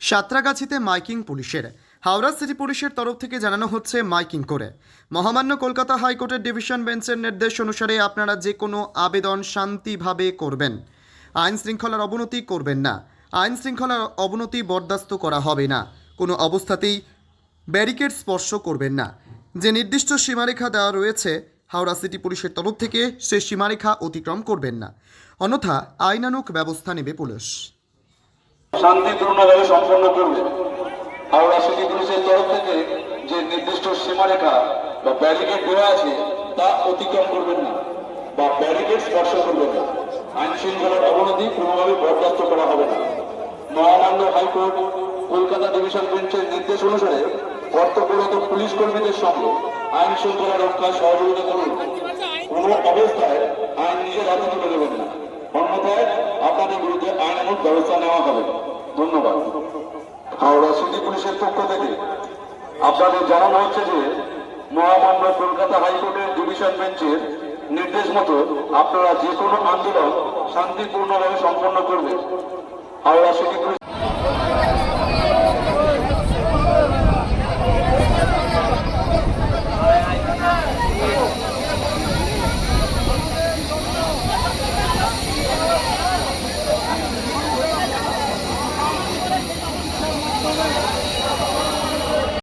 সাঁতরাগাছিতে miking পুলিশের। Howrah city পুলিশের তরফ থেকে জানানো হচ্ছে মাইকিং করে। মহামান্য কলকাতা হাইকোর্টের ডিভিশন বেঞ্চের নির্দেশ অনুসারে আপনারা যে কোনো আবেদন শান্তিভাবে করবেন। আইন শৃঙ্খলার অবনতি করবেন না। আইন শৃঙ্খলার অবনতি বরদাস্ত করা হবে না। কোনো অবস্থাতেই ব্যারিকেড স্পর্শ করবেন না। যে নির্দিষ্ট সীমারেখা দেওয়া রয়েছে, হাওড়া সিটি পুলিশের তরফ থেকে সেই সীমারেখা অতিক্রম করবেন না। অন্যথা আইনানুক ব্যবস্থা নেবে পুলিশ। শান্তিপূর্ণভাবে সম্পন্ন করবে। হাওড়া সিটি পুলিশের তরফ থেকে যে নির্দিষ্ট সীমারেখা বা ব্যারিকেড দেওয়া আছে, তা অতিক্রম করবেন না বা ব্যারিকেড স্পর্শ করবেন না। আইন শৃঙ্খলার অবনতি কোনোভাবে বরদাস্ত করা হবে না। মহামান্য হাইকোর্ট, কলকাতা ডিভিশন বেঞ্চের নির্দেশ অনুসারে কর্তব্যরত পুলিশ কর্মীদের সঙ্গে আইন শৃঙ্খলা রক্ষায় সহযোগিতা করুন। আইনানুগ ব্যবস্থা নেওয়া হবে। ধন্যবাদ। হাওড়া সিটি পুলিশের পক্ষ থেকে আপনাদের জানানো হচ্ছে যে মহামান্য কলকাতা হাইকোর্টের ডিভিশন বেঞ্চের নির্দেশ মতো আপনারা যে কোনো আন্দোলন শান্তিপূর্ণভাবে সম্পন্ন করবেন। Howrah city police